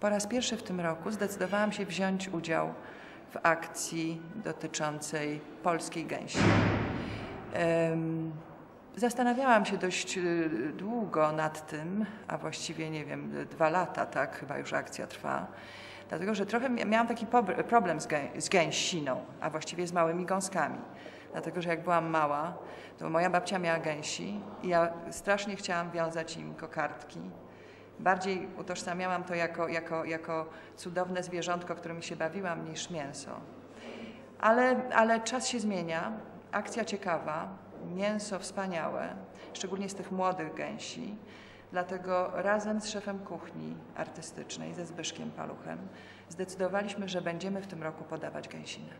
Po raz pierwszy w tym roku zdecydowałam się wziąć udział w akcji dotyczącej polskiej gęsi. Zastanawiałam się dość y, długo nad tym, a właściwie nie wiem, dwa lata, tak, chyba już akcja trwa. Dlatego, że trochę mia- miałam taki problem z, z gęsiną, a właściwie z małymi gąskami. Dlatego, że jak byłam mała, to moja babcia miała gęsi i ja strasznie chciałam wiązać im kokardki. Bardziej utożsamiałam to jako, jako, jako cudowne zwierzątko, którym się bawiłam, niż mięso. Ale, ale czas się zmienia, akcja ciekawa, mięso wspaniałe, szczególnie z tych młodych gęsi. Dlatego razem z szefem kuchni artystycznej, ze Zbyszkiem Paluchem, zdecydowaliśmy, że będziemy w tym roku podawać gęsinę.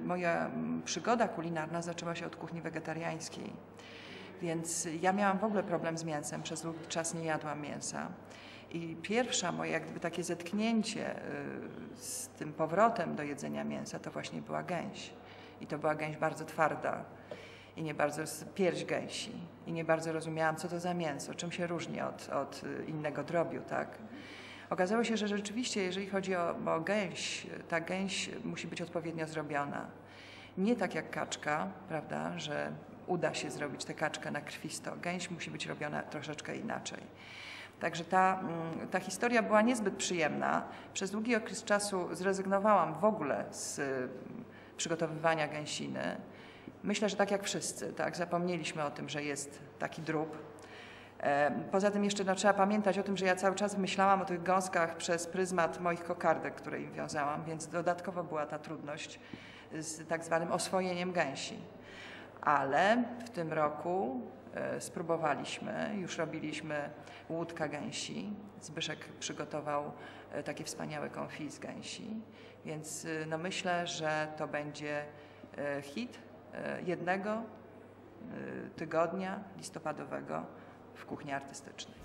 Moja mm, przygoda kulinarna zaczęła się od kuchni wegetariańskiej, więc ja miałam w ogóle problem z mięsem, przez długi czas nie jadłam mięsa. I pierwsza moje jak gdyby takie zetknięcie y, z tym powrotem do jedzenia mięsa to właśnie była gęś. I to była gęś bardzo twarda i nie bardzo pierś gęsi. I nie bardzo rozumiałam, co to za mięso, czym się różni od, od y, innego drobiu, tak? Okazało się, że rzeczywiście, jeżeli chodzi o, o gęś, ta gęś musi być odpowiednio zrobiona. Nie tak jak kaczka, prawda, że uda się zrobić tę kaczkę na krwisto. Gęś musi być robiona troszeczkę inaczej. Także ta, mm, ta historia była niezbyt przyjemna. Przez długi okres czasu zrezygnowałam w ogóle z y, przygotowywania gęsiny. Myślę, że tak jak wszyscy, tak, zapomnieliśmy o tym, że jest taki drób. E, Poza tym jeszcze no, trzeba pamiętać o tym, że ja cały czas myślałam o tych gąskach przez pryzmat moich kokardek, które im wiązałam, więc dodatkowo była ta trudność z tak zwanym oswojeniem gęsi. Ale w tym roku e, spróbowaliśmy, już robiliśmy łódka gęsi. Zbyszek przygotował e, takie wspaniałe konfi z gęsi, więc e, no myślę, że to będzie hit jednego tygodnia listopadowego w kuchni artystycznej.